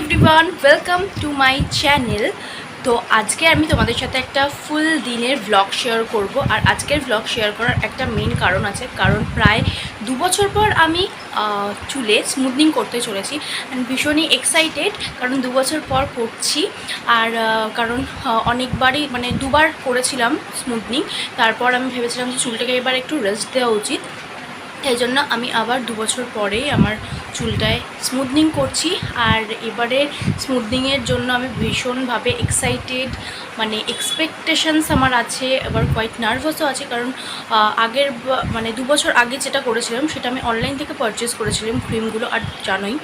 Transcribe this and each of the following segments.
Everyone welcome to my channel তো আজকে আমি তোমাদের সাথে একটা ফুল দিনের ব্লগ শেয়ার করব। আর আজকের ব্লগ শেয়ার করার একটা মেন কারণ আছে। কারণ প্রায় দু বছর পর আমি চুলে স্মুথনিং করতে চলেছি। ভীষণই এক্সাইটেড কারণ দু বছর পর করছি। আর কারণ অনেকবারই মানে দুবার করেছিলাম স্মুথনিং তারপর আমি ভেবেছিলাম যে চুলটাকে এবার একটু রেস্ট দেওয়া উচিত। এই জন্য আমি আবার দু বছর পরেই আমার চুলটায় স্মুথনিং করছি আর এবারে স্মুথনিংয়ের জন্য আমি ভীষণভাবে এক্সাইটেড মানে এক্সপেকটেশনস আমার আছে এবার কোয়াইট নার্ভাসও আছে কারণ আগের মানে দু বছর আগে যেটা করেছিলাম সেটা আমি অনলাইন থেকে পারচেস করেছিলাম ক্রিমগুলো আর জানোই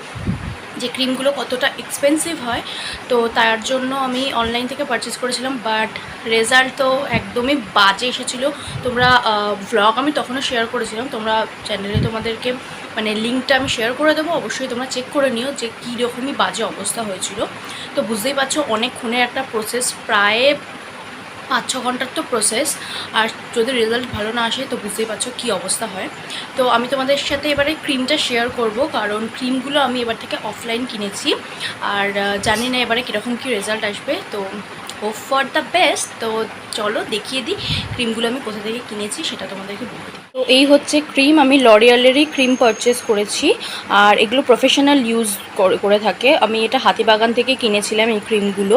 যে ক্রিমগুলো কতটা এক্সপেন্সিভ হয়, তো তার জন্য আমি অনলাইন থেকে পারচেস করেছিলাম বাট রেজাল্ট তো একদমই বাজে এসেছিল। তোমরা ভ্লগ আমি তখনও শেয়ার করেছিলাম, তোমরা চ্যানেলে তোমাদেরকে মানে লিঙ্কটা আমি শেয়ার করে দেবো, অবশ্যই তোমরা চেক করে নিও যে কী রকমই বাজে অবস্থা হয়েছিল। তো বুঝতেই পারছ অনেকক্ষণের একটা প্রসেস প্রায় পাঁচ ছ ঘণ্টার তো প্রসেস আর যদি রেজাল্ট ভালো না আসে, তো বুঝতেই পারছ কী অবস্থা হয়। তো আমি তোমাদের সাথে এবারে ক্রিমটা শেয়ার করব, কারণ ক্রিমগুলো আমি এবার থেকে অফলাইন কিনেছি। আর জানি না এবারে কীরকম কী রেজাল্ট আসবে। তো হোপ ফর দ্য বেস্ট তো চলো দেখিয়ে দিই ক্রিমগুলো আমি কোথা থেকে কিনেছি, সেটা তোমাদেরকে বলে দিই। তো এই হচ্ছে ক্রিম আমি লরিয়ালেরই ক্রিম পারচেস করেছি। আর এগুলো প্রফেশনাল ইউজ করে থাকে। আমি এটা হাতিবাগান থেকে কিনেছিলাম এই ক্রিমগুলো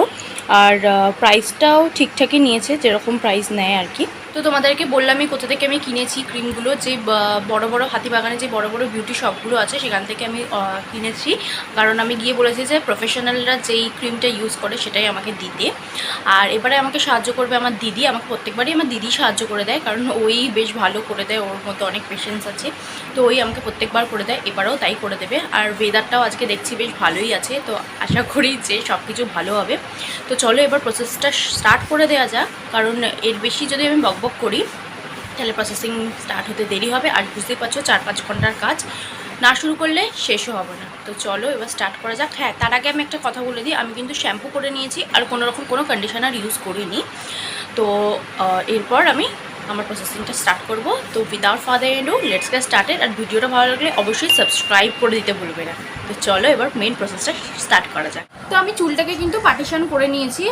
আর প্রাইসটাও ঠিকঠাকই নিয়েছে যেরকম প্রাইস নেয় আর কি। তো তোমাদেরকে বললামই কোথা থেকে আমি কিনেছি ক্রিমগুলো, যে বড় বড় হাতিবাগানে যে বড় বড় বিউটি শপগুলো আছে, সেখান থেকে আমি কিনেছি। কারণ আমি গিয়ে বলেছি যে প্রফেশনালরা যেই ক্রিমটা ইউজ করে, সেটাই আমাকে দিতে। আর এবারে আমাকে সাহায্য করবে আমার দিদি। আমাকে প্রত্যেকবারই আমার দিদি সাহায্য করে দেয়, কারণ ওই বেশ ভালো করে দেয়, ওর মধ্যে অনেক পেশেন্স আছে। তো ওই আমাকে প্রত্যেকবার করে দেয়, এবারেও তাই করে দেবে। আর ওয়েদারটাও আজকে দেখছি বেশ ভালোই আছে, তো আশা করি যে সব কিছু ভালো হবে। তো চলো এবার প্রসেসটা স্টার্ট করে দেওয়া যাক, কারণ এর বেশি যদি আমি বকবক করি, তাহলে প্রসেসিং স্টার্ট হতে দেরি হবে। আর বুঝতেই পারছ, চার পাঁচ ঘণ্টার কাজ না শুরু করলে শেষও হবে না। তো চলো এবার স্টার্ট করা যাক। হ্যাঁ তার আগে আমি একটা কথা বলে দিই। আমি কিন্তু শ্যাম্পু করে নিয়েছি, আর কোনো রকম কোনো কন্ডিশনার ইউজ করিনি। তো এরপর আমি আমার প্রসেসিংটা স্টার্ট করব। তো without further ado let's get started আর ভিডিওটা ভালো লাগলে অবশ্যই সাবস্ক্রাইব করে দিতে ভুলবে না। তো চলো এবার মেন প্রসেসটা স্টার্ট করা যাক। তো আমি চুলটাকে কিন্তু পার্টিশন করে নিয়েছি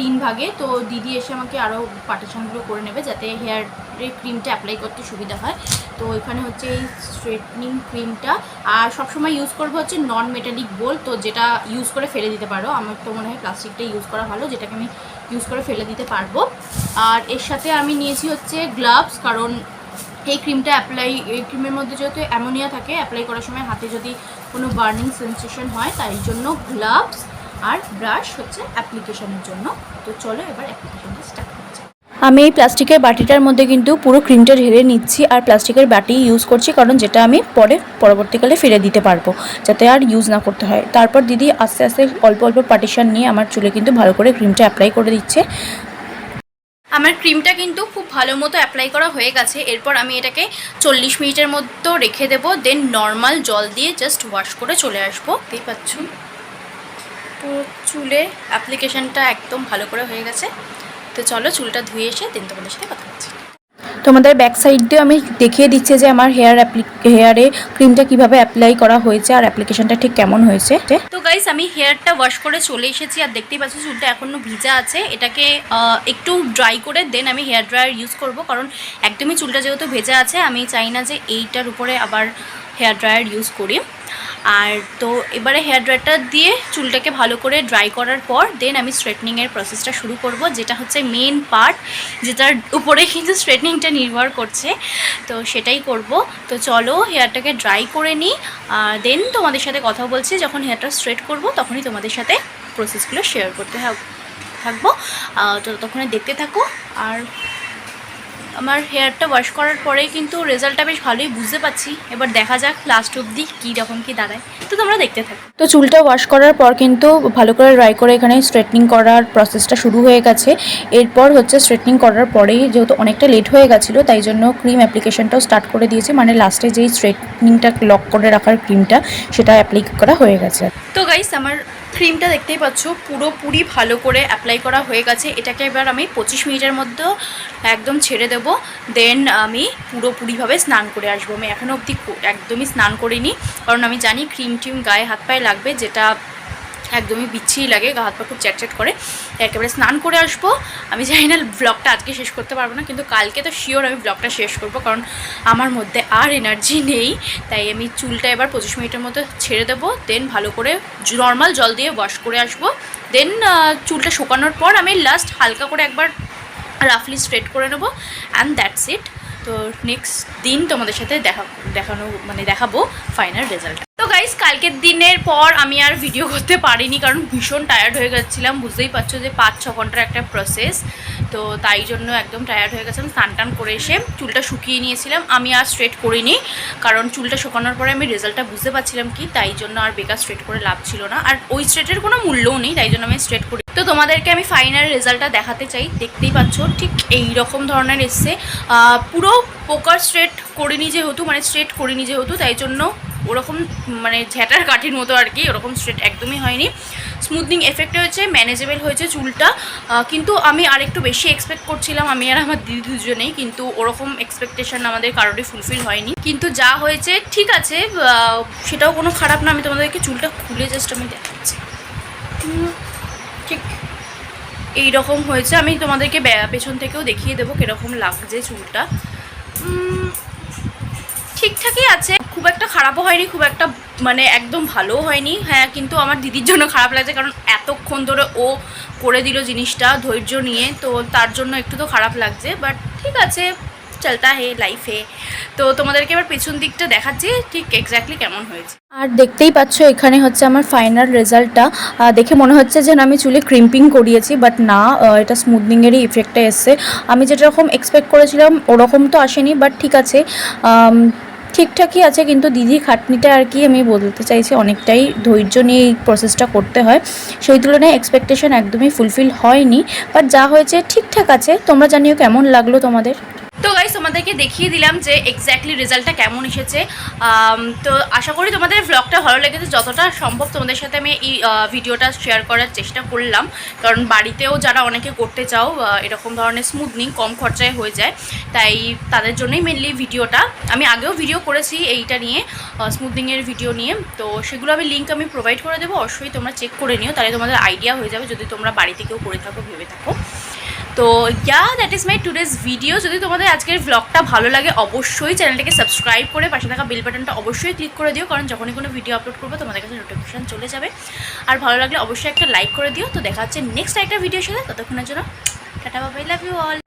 তিন ভাগে। তো দিদি এসে আমাকে আরও পার্টিশনগুলো করে নেবে যাতে হেয়ারে ক্রিমটা অ্যাপ্লাই করতে সুবিধা হয়। তো এখানে হচ্ছে এই স্ট্রেটনিং ক্রিমটা আর সবসময় ইউজ করব হচ্ছে নন মেটালিক বোল তো যেটা ইউজ করে ফেলে দিতে পারো। আমার তো মনে হয় প্লাস্টিকটা ইউজ করা ভালো, যেটাকে আমি ইউজ করে ফেলে দিতে পারব। আর এর সাথে আমি নিয়েছি হচ্ছে গ্লাভস কারণ এই ক্রিমটা অ্যাপ্লাই এই ক্রিমের মধ্যে যেহেতু অ্যামোনিয়া থাকে অ্যাপ্লাই করার সময় হাতে যদি কোনো বার্নিং সেন্সেশন হয়, তাই জন্য গ্লাভস আর ব্রাশ হচ্ছে অ্যাপ্লিকেশনের জন্য। তো চলো এবার অ্যাপ্লিকেশনটা আমি এই প্লাস্টিকের বাটিটার মধ্যে কিন্তু পুরো ক্রিমটা ঢেলে নিচ্ছি আর প্লাস্টিকের বাটি ইউজ করছি কারণ যেটা আমি পরে, পরবর্তীকালে ফিরে দিতে পারব, যাতে আর ইউজ না করতে হয়। তারপর দিদি আস্তে আস্তে অল্প অল্প পার্টিশন নিয়ে আমার চুলে কিন্তু ভালো করে ক্রিমটা অ্যাপ্লাই করে দিচ্ছে। আমার ক্রিমটা কিন্তু খুব ভালো মতো অ্যাপ্লাই করা হয়ে গেছে। এরপর আমি এটাকে চল্লিশ মিনিটের মতো রেখে দেবো দেন নর্মাল জল দিয়ে জাস্ট ওয়াশ করে চলে আসব। দেখতেই পাচ্ছ? পুরো চুলে অ্যাপ্লিকেশনটা একদম ভালো করে হয়ে গেছে। তো চলো চুলটা ধুয়ে এসে দেন তোমাদের সাথে কথা বলছি। তোমাদের ব্যাক সাইড দিয়ে আমি দেখিয়ে দিচ্ছি যে আমার হেয়ার অ্যাপ্লি হেয়ারে ক্রিমটা কীভাবে অ্যাপ্লাই করা হয়েছে আর অ্যাপ্লিকেশনটা ঠিক কেমন হয়েছে। তো গাইস আমি হেয়ারটা ওয়াশ করে চলে এসেছি আর দেখতেই পাচ্ছি চুলটা এখনও ভিজা আছে। এটাকে একটু ড্রাই করে দেন আমি হেয়ার ড্রায়ার ইউজ করব কারণ একদমই চুলটা যেহেতু ভেজা আছে আমি চাই না যে এইটার উপরে আবার হেয়ার ড্রায়ার ইউজ করি। আর তো এবারে হেয়ার ড্রায়ারটা দিয়ে চুলটাকে ভালো করে ড্রাই করার পর দেন আমি স্ট্রেটনিংয়ের প্রসেসটা শুরু করব, যেটা হচ্ছে মেন পার্ট যেটার উপরে কিন্তু স্ট্রেটনিংটা নির্ভর করছে। তো সেটাই করব। তো চলো হেয়ারটাকে ড্রাই করে নিই দেন তোমাদের সাথে কথা বলছি, যখন হেয়ারটা স্ট্রেট করব, তখনই তোমাদের সাথে প্রসেসগুলো শেয়ার করতে থাক- থাকব। তো তখনই দেখতে থাকো, আর আমার হেয়ারটা ওয়াশ করার পরে কিন্তু রেজাল্টটা বেশ ভালোই বুঝতে পারছি। এবার দেখা যাক লাস্ট অবধি কী রকম কী দাঁড়ায়। তো তোমরা দেখতে থাকো। তো চুলটা ওয়াশ করার পর কিন্তু ভালো করে ড্রাই করে এখানে স্ট্রেটনিং করার প্রসেসটা শুরু হয়ে গেছে। এরপর হচ্ছে স্ট্রেটনিং করার পরেই যেহেতু অনেকটা লেট হয়ে গেছিল তাই জন্য ক্রিম অ্যাপ্লিকেশনটাও স্টার্ট করে দিয়েছে। মানে লাস্টে যেই স্ট্রেটনিংটা লক করে রাখার ক্রিমটা সেটা অ্যাপ্লাই করা হয়ে গেছে। তো গাইস আমার ক্রিমটা দেখতেই পাচ্ছ পুরোপুরি ভালো করে অ্যাপ্লাই করা হয়ে গেছে। এটাকে এবার আমি পঁচিশ মিনিটের মধ্যে একদম ছেড়ে দেব। দেন আমি পুরোপুরিভাবে স্নান করে আসব। আমি এখনও অবধি একদমই স্নান করিনি। কারণ আমি জানি ক্রিম টিম গায়ে হাত পায়ে লাগবে, যেটা একদমই বিচ্ছিরি লাগে, গা হাত পা খুব চ্যাটচ্যাট করে। একেবারে স্নান করে আসব। আমি জানি না ব্লগটা আজকে শেষ করতে পারব না, কিন্তু কালকে তো শিওর আমি ব্লগটা শেষ করব, কারণ আমার মধ্যে আর এনার্জি নেই। তাই আমি চুলটা এবার পঁচিশ মিনিটের মতো ছেড়ে দেবো দেন ভালো করে নর্মাল জল দিয়ে ওয়াশ করে আসব। দেন চুলটা শুকানোর পর আমি লাস্ট হালকা করে একবার রাফলি স্ট্রেট করে নেব অ্যান্ড দ্যাটস ইট তো নেক্সট দিন তোমাদের সাথে দেখা দেখানো মানে দেখাবো ফাইনাল রেজাল্ট গাইস কালকের দিনের পর আমি আর ভিডিও করতে পারিনি, কারণ ভীষণ টায়ার্ড হয়ে গেছিলাম। বুঝতেই পারছ যে পাঁচ, ছ ঘণ্টার একটা প্রসেস তো তাই জন্য একদম টায়ার্ড হয়ে গেছিলাম, স্নান টান করে এসে চুলটা শুকিয়ে নিয়েছিলাম। আমি আর স্ট্রেট করিনি, কারণ চুলটা শুকানোর পরে আমি রেজাল্টটা বুঝতে পারছিলাম কি, তাই জন্য আর বেকার স্ট্রেট করে লাভ ছিল না। আর ওই স্ট্রেটের কোনো মূল্যও নেই, তাই জন্য আমি স্ট্রেট করি তো তোমাদেরকে আমি ফাইনাল রেজাল্টটা দেখাতে চাই। দেখতেই পাচ্ছ, ঠিক এই রকম ধরনের এসছে। পুরো পোকার স্ট্রেট করিনি যেহেতু মানে স্ট্রেট করিনি যেহেতু, তাই জন্য ওরকম মানে ঝ্যাটার কাঠির মতো আর কি, ওরকম স্ট্রেট একদমই হয়নি। স্মুথনিং এফেক্ট হয়েছে ম্যানেজেবল হয়েছে চুলটা। কিন্তু আমি আর একটু বেশি এক্সপেক্ট করছিলাম, আমি আর আমার দিদি দুজনেই, কিন্তু ওরকম এক্সপেকটেশন আমাদের কারোরই ফুলফিল হয়নি। কিন্তু যা হয়েছে, ঠিক আছে সেটাও কোনো খারাপ না, আমি তোমাদেরকে চুলটা খুলে জাস্ট আমি দেখাচ্ছি। ঠিক এই রকম হয়েছে, আমি তোমাদেরকে পেছন থেকেও দেখিয়ে দেবো কীরকম লাগছে চুলটা। ঠিকঠাকই আছে। খুব একটা খারাপও হয়নি, খুব একটা মানে একদম ভালোও হয়নি। হ্যাঁ কিন্তু আমার দিদির জন্য খারাপ লাগছে কারণ এতক্ষণ ধরে ও করে দিল জিনিসটা ধৈর্য নিয়ে, তো তার জন্য একটু তো খারাপ লাগছে। বাট ঠিক আছে চলতা হে লাইফে তো তোমাদেরকে এবার পেছন দিকটা দেখাচ্ছি, ঠিক এক্স্যাক্টলি কেমন হয়েছে। আর দেখতেই পাচ্ছ, এখানে হচ্ছে আমার ফাইনাল রেজাল্টটা দেখে মনে হচ্ছে যে আমি চুলে ক্রিম্পিং করিয়েছি বাট না এটা স্মুথনিংয়েরই ইফেক্টটা এসছে। আমি যেটা রকম এক্সপেক্ট করেছিলাম, ওরকম তো আসেনি বাট ঠিক আছে। ঠিকঠাকই আছে, কিন্তু দিদি খাটনিটা আর কি আমি বলতে চাইছি অনেকটাই ধৈর্য নিয়ে এই প্রসেসটা করতে হয়। সেই তুলনায় এক্সপেকটেশন একদমই ফুলফিল হয়নি বাট যা হয়েছে ঠিকঠাক আছে। তোমরা জানিও কেমন লাগল তোমাদের? তো গাইস তোমাদেরকে দেখিয়ে দিলাম যে এক্স্যাক্টলি রেজাল্টটা কেমন এসেছে। তো আশা করি তোমাদের ব্লগটা ভালো লেগেছে। যতটা সম্ভব তোমাদের সাথে আমি এই ভিডিওটা শেয়ার করার চেষ্টা করলাম। কারণ বাড়িতেও যারা অনেকে করতে চাও এরকম ধরনের স্মুথনিং কম খরচায় হয়ে যায়। তাই তাদের জন্যই মেনলি ভিডিওটা আমি আগেও ভিডিও করেছি এইটা নিয়ে স্মুথনিংয়ের ভিডিও নিয়ে। তো সেগুলো আমি লিঙ্ক আমি প্রোভাইড করে দেবো। অবশ্যই তোমরা চেক করে নিও। তাহলে তোমাদের আইডিয়া হয়ে যাবে। যদি তোমরা বাড়িতে কেউ করে থাকো, ভেবে থাকো। তো yeah that is my today's video যদি তোমাদের আজকের ব্লগটা ভালো লাগে, অবশ্যই চ্যানেলটাকে সাবস্ক্রাইব করে পাশে থাকা বেল বাটনটা অবশ্যই ক্লিক করে দিও, কারণ যখনই কোনো ভিডিও আপলোড করব, তোমাদের কাছে নোটিফিকেশান চলে যাবে। আর ভালো লাগলে অবশ্যই একটা লাইক করে দিও। তো দেখা হচ্ছে নেক্সট একটা ভিডিও সাথে। ততক্ষণের জন্য, টাটা বাবাই লাভ ইউ অল